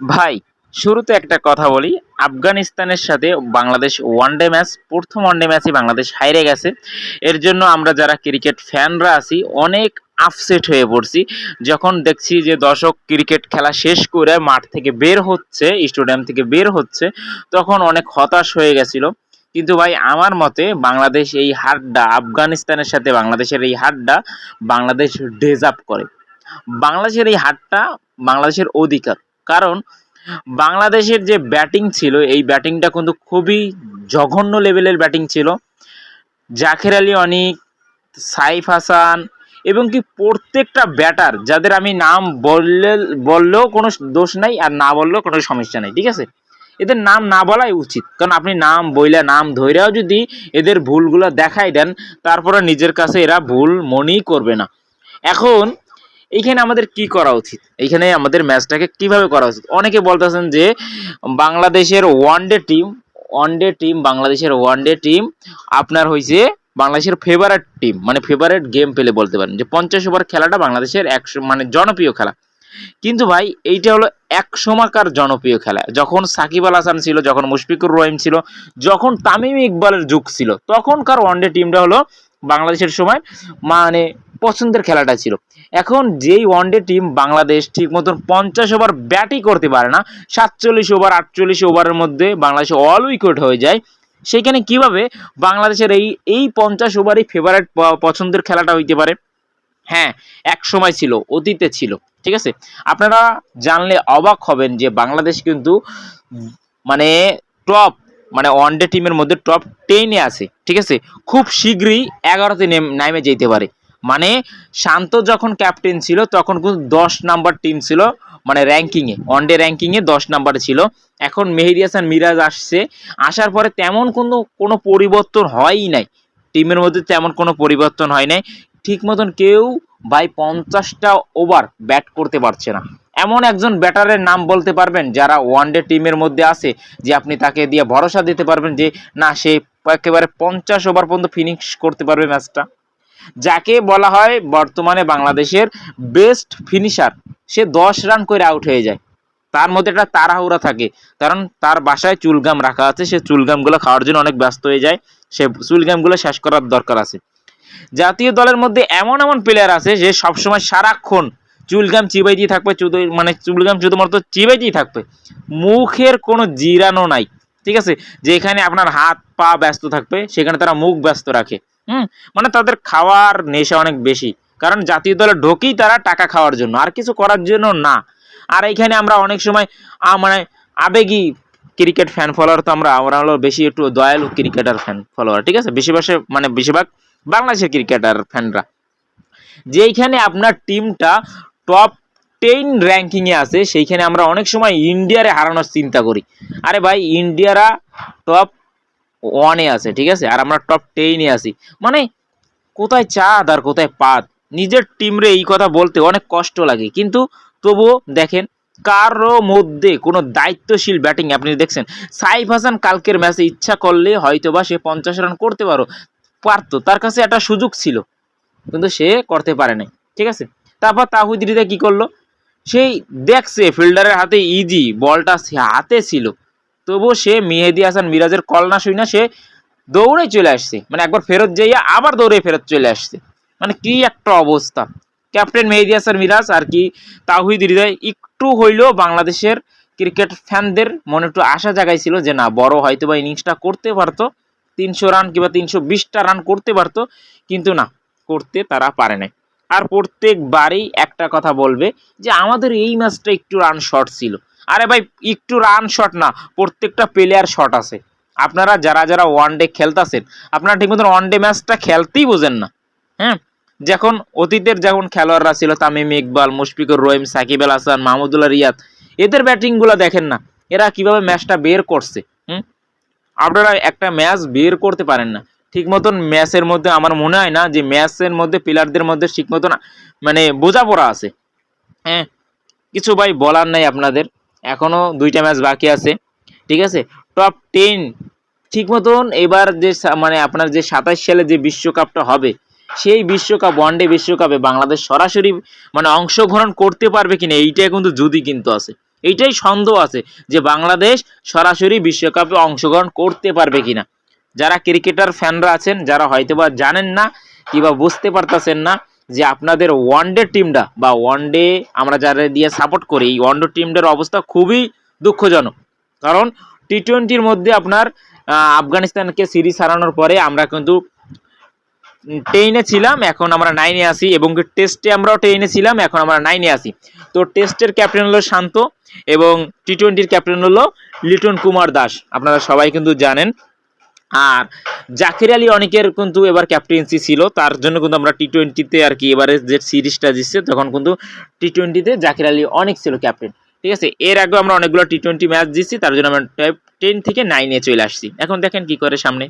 ভাই, শুরুতে একটা কথা বলি। আফগানিস্তানের সাথে বাংলাদেশ ওয়ানডে ম্যাচ প্রথম ওয়ানডে ম্যাচই বাংলাদেশ হাইরে গেছে। এর জন্য আমরা যারা ক্রিকেট ফ্যানরা আছি, অনেক আপসেট হয়ে পড়ছি। যখন দেখছি যে দর্শক ক্রিকেট খেলা শেষ করে মাঠ থেকে বের হচ্ছে স্টেডিয়াম থেকে বের হচ্ছে, তখন অনেক হতাশ হয়ে গেছিল। কিন্তু ভাই, আমার মতে বাংলাদেশ এই হারটা, আফগানিস্তানের সাথে বাংলাদেশের এই হারটা বাংলাদেশ ডেজার্ভ করে। বাংলাদেশের এই হারটা বাংলাদেশের অধিকার। কারণ বাংলাদেশের যে ব্যাটিং ছিল, এই ব্যাটিংটা কিন্তু খুবই জঘন্য লেভেলের ব্যাটিং ছিল। জাকের আলী, অনিক, সাইফ হাসান এবং কি প্রত্যেকটা ব্যাটার, যাদের আমি নাম বললে, বললেও কোনো দোষ নাই আর না বললেও কোনো সমস্যা নেই, ঠিক আছে? এদের নাম না বলাই উচিত। কারণ আপনি নাম বইলা, নাম ধৈরাও যদি এদের ভুলগুলো দেখাই দেন তারপরে নিজের কাছে এরা ভুল মনেই করবে না। এখন এইখানে আমাদের কি করা উচিত? এইখানে আমাদের ম্যাচটাকে কীভাবে করা উচিত? অনেকে বলতেছেন যে বাংলাদেশের one day team one day team বাংলাদেশের ওয়ানডে টিম আপনার হয়েছে বাংলাদেশের ফেভারেট টিম মানে ফেভারেট গেম পেলে বলতে পারেন। যে পঞ্চাশ ওভার খেলাটা বাংলাদেশের একশো মানে জনপ্রিয় খেলা। কিন্তু ভাই, এইটা হলো এক সময়কার জনপ্রিয় খেলা। যখন সাকিব আল হাসান ছিল, যখন মুশফিকুর রহিম ছিল, যখন তামিম ইকবালের যুগ ছিল, তখনকার ওয়ানডে টিমটা হলো বাংলাদেশের সময় মানে পছন্দের খেলাটা ছিল। এখন যেই ওয়ানডে টিম বাংলাদেশ ঠিক মতন পঞ্চাশ ওভার ব্যাটই করতে পারে না, সাতচল্লিশ ওভার আটচল্লিশ ওভারের মধ্যে বাংলাদেশে অল উইকেট হয়ে যায়। সেখানে কীভাবে বাংলাদেশের এই এই পঞ্চাশ ওভারই ফেভারেট পছন্দের খেলাটা হইতে পারে? হ্যাঁ এক সময় ছিল, অতীতে ছিল, ঠিক আছে? আপনারা জানলে অবাক হবেন যে বাংলাদেশ কিন্তু মানে টপ মানে ওয়ানডে টিমের মধ্যে টপ টেনে আছে, ঠিক আছে? খুব শীঘ্রই এগারোতে নেমে যেতে পারে। মানে শান্ত যখন ক্যাপ্টেন ছিল, তখন কিন্তু দশ নাম্বার টিম ছিল মানে র্যাঙ্কিংয়ে ওয়ানডে র্যাঙ্কিংয়ে দশ নাম্বারে ছিল। এখন মেহেদি হাসান, মিরাজ আসছে। আসার পরে তেমন কোনো কোনো পরিবর্তন হয়ই নাই। টিমের মধ্যে তেমন কোনো পরিবর্তন হয় নাই। ঠিক মতন কেউ ভাই পঞ্চাশটা ওভার ব্যাট করতে পারছে না। এমন একজন ব্যাটারের নাম বলতে পারবেন যারা ওয়ানডে টিমের মধ্যে আছে, যে আপনি তাকে দিয়ে ভরসা দিতে পারবেন যে, না, সে একেবারে পঞ্চাশ ওভার পর্যন্ত ফিনিশ করতে পারবে ম্যাচটা যাকে বলা হয় বর্তমানে বাংলাদেশের বেস্ট ফিনিশার। সে দশ রান করে আউট হয়ে যায়। তার মধ্যে একটা তাড়াহুড়া থাকে। কারণ তার বাসায় চুলগাম রাখা আছে। সে চুলগামগুলো খাওয়ার জন্য অনেক ব্যস্ত হয়ে যায়। সে চুলগামগুলো শেষ করার দরকার আছে। জাতীয় দলের মধ্যে এমন এমন প্লেয়ার আছে, যে সবসময় সারাক্ষণ চুলগাম চিবাইতেই থাকবে মানে চুলগাম শুধুমাত্র চিবাইতেই থাকবে। মুখের কোনো জিরানো নাই। ঠিক আছে? যেখানে আপনার হাত পা ব্যস্ত থাকবে, সেখানে তারা মুখ ব্যস্ত রাখে। হুম মানে তাদের খাওয়ার নেশা অনেক বেশি। কারণ জাতীয় দলে ঢোকেই তারা টাকা খাওয়ার জন্য, আর কিছু করার জন্য না। আর এখানে আমরা অনেক সময় মানে আবেগী ক্রিকেট ফ্যান ফলোয়ার তো আমরা আমরা হলো বেশি একটু দয়ালু ক্রিকেটার ফ্যান ফলোয়ার ঠিক আছে? বেশিরভাগ মানে বেশিরভাগ বাংলাদেশের ক্রিকেটার ফ্যানরা যেইখানে আপনার টিমটা টপ টেন র্যাঙ্কিংয়ে আছে, সেইখানে আমরা অনেক সময় ইন্ডিয়ারে হারানোর চিন্তা করি। আরে ভাই, ইন্ডিয়ারা টপ ওয়ানে আছে, ঠিক আছে? আর আমরা টপ টেনে আছি। মানে কোথায় চাঁদ আর কোথায় পাত নিজের টিমরে এই কথা বলতে অনেক কষ্ট লাগে। কিন্তু তবুও দেখেন, কারও মধ্যে কোনো দায়িত্বশীল ব্যাটিং আপনি দেখছেন, সাইফ হাসান কালকের ম্যাচে ইচ্ছা করলে হয়তোবা সে পঞ্চাশ রান করতে পারো। পারতো, তার কাছে একটা সুযোগ ছিল, কিন্তু সে করতে পারে নাই, ঠিক আছে? তারপর তাহুদ রিদা কী করল? সেই দেখছে ফিল্ডারের হাতে ইজি বলটা হাতে ছিল। তবুও সে মেহেদি হাসান মিরাজের কল না শুই না, সে দৌড়ে চলে আসছে। মানে একবার ফেরত যাইয়া আবার দৌড়ে ফেরত চলে আসছে। মানে কি একটা অবস্থা। ক্যাপ্টেন মেহেদি হাসান মিরাজ আর কি তাহিদ হৃদয় একটু হইলেও বাংলাদেশের ক্রিকেট ফ্যানদের মনে একটু আশা জাগাইছিল যে না, বড় হয়তো বা ইনিংসটা করতে পারতো, তিনশো রান কিংবা তিনশো বিশটা রান করতে পারতো, কিন্তু না, করতে তারা পারে নাই। আর প্রত্যেকবারই একটা কথা বলবে যে আমাদের এই ম্যাচটা একটু রান শর্ট ছিল। আরে ভাই, একটু রান শট না, প্রত্যেকটা প্লেয়ার শট আছে। আপনারা যারা যারা ওয়ান ডে খেলতেছেন, আপনারা ঠিক মতন ওয়ান ডে ম্যাচটা খেলতেই বোঝেন না। হ্যাঁ? যখন অতীতের যেমন খেলোয়াড়রা ছিল, তামিম ইকবাল, মুশফিকুর রহিম, সাকিব আল হাসান, মাহমুদুল্লাহ রিয়াদ, এদের ব্যাটিংগুলো দেখেন না, এরা কীভাবে ম্যাচটা বের করছে, হুম? আপনারা একটা ম্যাচ বের করতে পারেন না। ঠিক মতন ম্যাচের মধ্যে আমার মনে হয় না যে ম্যাচের মধ্যে প্লেয়ারদের মধ্যে ঠিক মতন মানে বোঝাপড়া আছে। হ্যাঁ? কিছু ভাই বলার নাই আপনাদের। এখনও দুইটা ম্যাচ বাকি আছে, ঠিক আছে? টপ টেন ঠিক মতন এবার যে মানে আপনার যে সাতাশ সালে যে বিশ্বকাপটা হবে, সেই বিশ্বকাপ ওয়ানডে বিশ্বকাপে বাংলাদেশ সরাসরি মানে অংশগ্রহণ করতে পারবে কিনা, এইটাই কিন্তু যদি কিন্তু আছে। এইটাই সন্দেহ আছে যে বাংলাদেশ সরাসরি বিশ্বকাপে অংশগ্রহণ করতে পারবে কিনা। যারা ক্রিকেটার ফ্যানরা আছেন, যারা হয়তোবা জানেন না কিংবা বুঝতে পারতেছেন না যে আপনাদের ওয়ানডে টিমটা বা ওয়ানডে আমরা যারা দিয়ে সাপোর্ট করি, এই ওয়ানডে টিমটার অবস্থা খুবই দুঃখজনক। কারণ টি টোয়েন্টির মধ্যে আপনার আফগানিস্তানকে সিরিজ হারানোর পরে আমরা কিন্তু টেনে ছিলাম, এখন আমরা নাইনে আসি এবং টেস্টে আমরাও টেনে ছিলাম, এখন আমরা নাইনে আসি তো টেস্টের ক্যাপ্টেন হলো শান্ত এবং টি টোয়েন্টির ক্যাপ্টেন হলো লিটন কুমার দাস। আপনারা সবাই কিন্তু জানেন আর জাকির আলী অনেকের কিন্তু এবার ক্যাপ্টেন্সি ছিল, তার জন্য কিন্তু আমরা টি টোয়েন্টিতে আর কি এবারে যে সিরিজটা দিচ্ছে তখন কিন্তু টি টোয়েন্টিতে জাকির আলী অনেক ছিল ক্যাপ্টেন ঠিক আছে? এর আগেও আমরা অনেকগুলো টি টোয়েন্টি ম্যাচ দিচ্ছি তার জন্য আমরা টেন থেকে নাইনে চলে আসছি। এখন দেখেন কি করে সামনে।